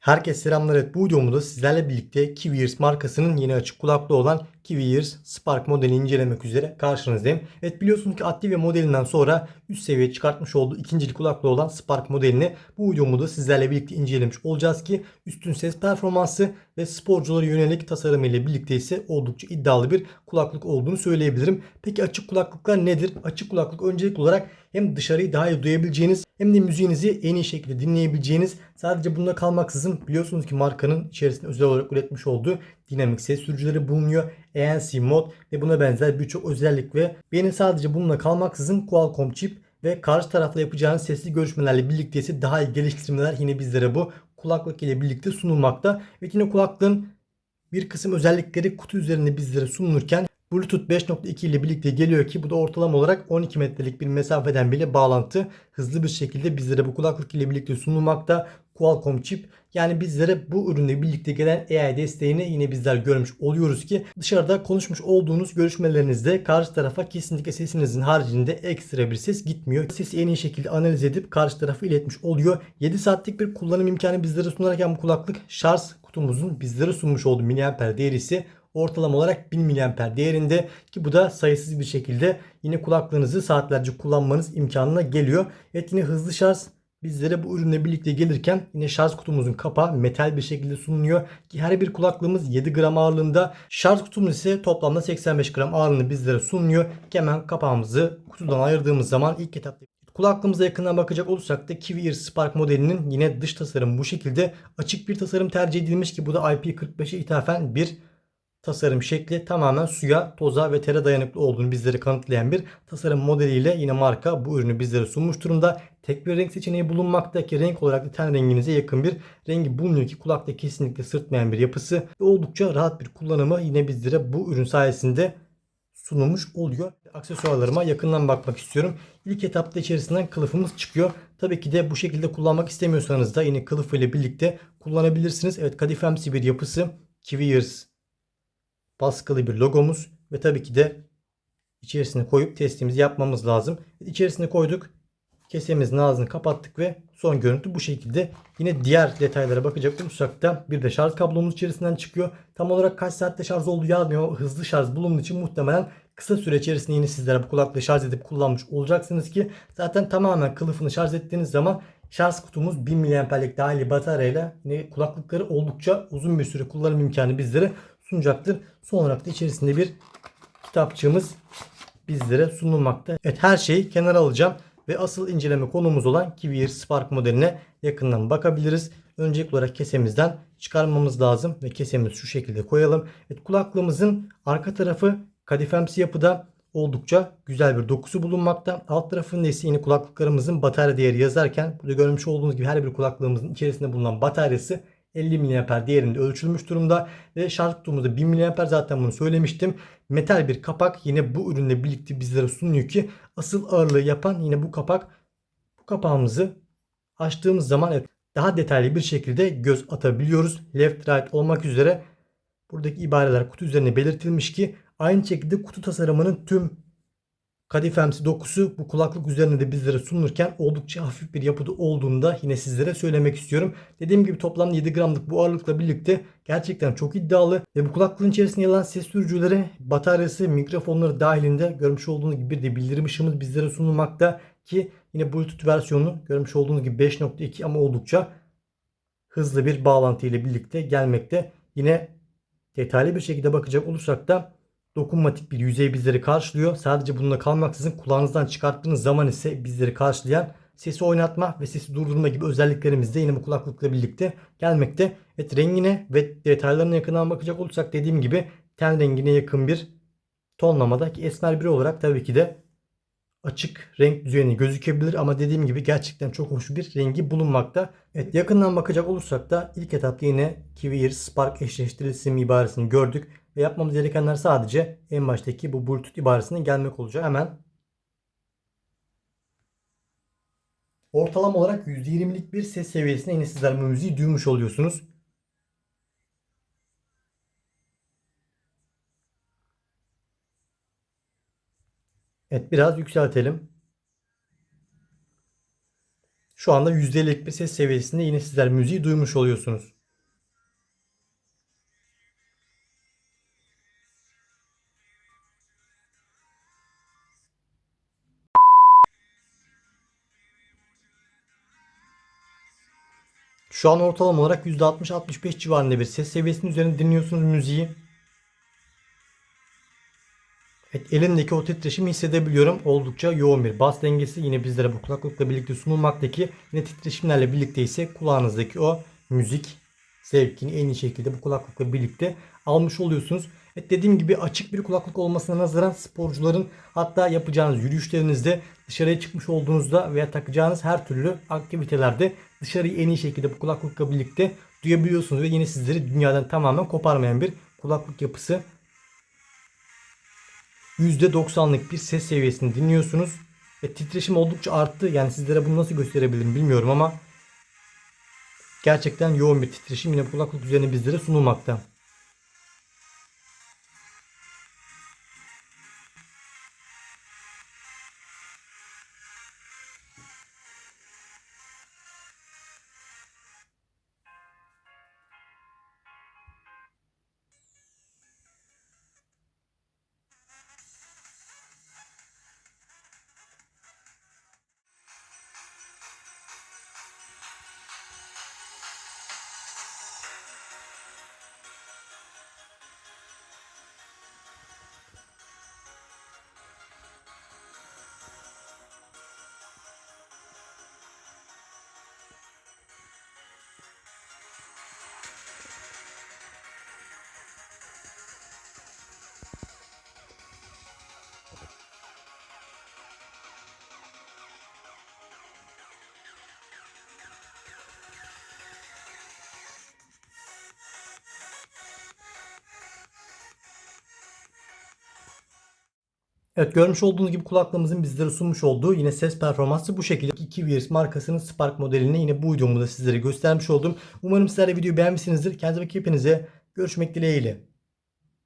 Herkese selamlar. Evet, bu videomda sizlerle birlikte Kiwi markasının yeni açık kulaklığı olan Kiwi Spark modelini incelemek üzere karşınızdayım. Evet biliyorsunuz ki Active modelinden sonra üst seviye çıkartmış olduğu ikinci kulaklığı olan Spark modelini bu videomda sizlerle birlikte incelemiş olacağız ki üstün ses performansı ve sporculara yönelik tasarımı ile birlikte ise oldukça iddialı bir kulaklık olduğunu söyleyebilirim. Peki açık kulaklıklar nedir? Açık kulaklık öncelikli olarak hem dışarıyı daha iyi duyabileceğiniz hem de müziğinizi en iyi şekilde dinleyebileceğiniz sadece bunda kalmaksızın biliyorsunuz ki markanın içerisinde özel olarak üretmiş olduğu dinamik ses sürücüleri bulunuyor. ANC mod ve buna benzer birçok özellik ve benim sadece bununla kalmaksızın Qualcomm chip ve karşı tarafla yapacağınız sesli görüşmelerle birlikte ise daha iyi geliştirmeler yine bizlere bu kulaklık ile birlikte sunulmakta. Ve yine kulaklığın bir kısım özellikleri kutu üzerinde bizlere sunulurken Bluetooth 5.2 ile birlikte geliyor ki bu da ortalama olarak 12 metrelik bir mesafeden bile bağlantı hızlı bir şekilde bizlere bu kulaklık ile birlikte sunulmakta. Qualcomm chip yani bizlere bu ürünle birlikte gelen AI desteğini yine bizler görmüş oluyoruz ki dışarıda konuşmuş olduğunuz görüşmelerinizde karşı tarafa kesinlikle sesinizin haricinde ekstra bir ses gitmiyor. Sesi en iyi şekilde analiz edip karşı tarafa iletmiş oluyor. 7 saatlik bir kullanım imkanı bizlere sunarken bu kulaklık şarj kutumuzun bizlere sunmuş olduğu miliamper değeri ise ortalama olarak 1000 mAh değerinde ki bu da sayısız bir şekilde yine kulaklığınızı saatlerce kullanmanız imkanına geliyor. Evet yine hızlı şarj bizlere bu ürünle birlikte gelirken yine şarj kutumuzun kapağı metal bir şekilde sunuluyor her bir kulaklığımız 7 gram ağırlığında. Şarj kutumuz ise toplamda 85 gram ağırlığını bizlere sunuyor. Ki hemen kapağımızı kutudan ayırdığımız zaman ilk etapta Kulaklığımıza yakından bakacak olursak da Kiwi Ear Spark modelinin yine dış tasarım bu şekilde açık bir tasarım tercih edilmiş ki bu da IP45'e ithafen bir tasarım şekli tamamen suya, toza ve tere dayanıklı olduğunu bizlere kanıtlayan bir tasarım modeliyle yine marka bu ürünü bizlere sunmuş durumda. Tek bir renk seçeneği bulunmakta ki renk olarak da ten renginize yakın bir rengi bulunuyor ki kulakta kesinlikle sırtmayan bir yapısı ve oldukça rahat bir kullanımı yine bizlere bu ürün sayesinde sunulmuş oluyor. Aksesuarlarıma yakından bakmak istiyorum. İlk etapta içerisinden kılıfımız çıkıyor. Tabii ki de bu şekilde kullanmak istemiyorsanız da yine kılıf ile birlikte kullanabilirsiniz. Evet kadifemsi bir yapısı. Kiwi Ears baskılı bir logomuz ve tabii ki de içerisine koyup testimizi yapmamız lazım. İçerisine koyduk. Kesemizin ağzını kapattık ve son görüntü bu şekilde. Yine diğer detaylara bakacak olursak da bir de şarj kablomuz içerisinden çıkıyor. Tam olarak kaç saatte şarj olduğu yazmıyor hızlı şarj bulunduğu için muhtemelen kısa süre içerisinde yine sizlere bu kulaklığı şarj edip kullanmış olacaksınız ki zaten tamamen kılıfını şarj ettiğiniz zaman şarj kutumuz 1000 mAh'lik dahili bataryayla yine kulaklıkları oldukça uzun bir süre kullanım imkanı bizlere sunacaktır. Son olarak da içerisinde bir kitapçığımız bizlere sunulmakta. Evet her şeyi kenara alacağım ve asıl inceleme konumuz olan Kiwi Spark modeline yakından bakabiliriz. Öncelikli olarak kesemizden çıkarmamız lazım ve kesemizi şu şekilde koyalım. Evet kulaklığımızın arka tarafı kadifemsi yapıda oldukça güzel bir dokusu bulunmakta. Alt tarafında ise yine kulaklıklarımızın batarya değeri yazarken burada görmüş olduğunuz gibi her bir kulaklığımızın içerisinde bulunan bataryası 50 mAh değerinde ölçülmüş durumda ve şarj kutumuzda 1000 mAh zaten bunu söylemiştim. Metal bir kapak yine bu ürünle birlikte bizlere sunuyor ki asıl ağırlığı yapan yine bu kapak. Bu kapağımızı açtığımız zaman evet, daha detaylı bir şekilde göz atabiliyoruz. Left right olmak üzere buradaki ibareler kutu üzerine belirtilmiş ki aynı şekilde kutu tasarımının tüm kadifemsi dokusu bu kulaklık üzerinde de bizlere sunulurken oldukça hafif bir yapıda olduğunu da yine sizlere söylemek istiyorum. Dediğim gibi toplam 7 gramlık bu ağırlıkla birlikte gerçekten çok iddialı ve bu kulaklığın içerisinde yer alan ses sürücüleri, bataryası, mikrofonları dahilinde görmüş olduğunuz gibi de bildirim ışığımız bizlere sunulmakta ki yine Bluetooth versiyonu görmüş olduğunuz gibi 5.2 ama oldukça hızlı bir bağlantı ile birlikte gelmekte. Yine detaylı bir şekilde bakacak olursak da dokunmatik bir yüzey bizleri karşılıyor. Sadece bununla kalmaksızın kulağınızdan çıkarttığınız zaman ise bizleri karşılayan sesi oynatma ve sesi durdurma gibi özelliklerimiz de yine bu kulaklıkla birlikte gelmekte. Evet rengine ve detaylarına yakından bakacak olursak dediğim gibi ten rengine yakın bir tonlamada ki esmer biri olarak tabii ki de açık renk düzeni gözükebilir ama dediğim gibi gerçekten çok hoş bir rengi bulunmakta. Evet yakından bakacak olursak da ilk etapta yine Kiwi Spark eşleştirilisi ibaresini gördük. Ve yapmamız gerekenler sadece en baştaki bu Bluetooth ibaresine gelmek olacak. Hemen ortalama olarak %20'lik bir ses seviyesine yine sizler müziği duymuş oluyorsunuz. Evet biraz yükseltelim. Şu anda %50'lik bir ses seviyesinde yine sizler müziği duymuş oluyorsunuz. Şu an ortalama olarak %60-65 civarında bir ses seviyesinin üzerinde dinliyorsunuz müziği. Evet, elimdeki o titreşimi hissedebiliyorum. Oldukça yoğun bir bas dengesi yine bizlere bu kulaklıkla birlikte sunulmaktaki yine titreşimlerle birlikte ise kulağınızdaki o müzik zevkini en iyi şekilde bu kulaklıkla birlikte almış oluyorsunuz. Evet dediğim gibi açık bir kulaklık olmasına nazaran sporcuların hatta yapacağınız yürüyüşlerinizde dışarıya çıkmış olduğunuzda veya takacağınız her türlü aktivitelerde dışarıyı en iyi şekilde bu kulaklıkla birlikte duyabiliyorsunuz ve yine sizleri dünyadan tamamen koparmayan bir kulaklık yapısı %90'lık bir ses seviyesini dinliyorsunuz. Ve titreşim oldukça arttı. Yani sizlere bunu nasıl gösterebilirim bilmiyorum ama gerçekten yoğun bir titreşim yine kulaklık üzerine bizlere sunulmakta. Evet görmüş olduğunuz gibi kulaklığımızın bizlere sunmuş olduğu yine ses performansı bu şekilde. Kiwirs markasının Spark modelini yine bu videomda sizlere göstermiş oldum. Umarım sizler de videoyu beğenmişsinizdir. Kendinize bakın hepinize görüşmek dileğiyle.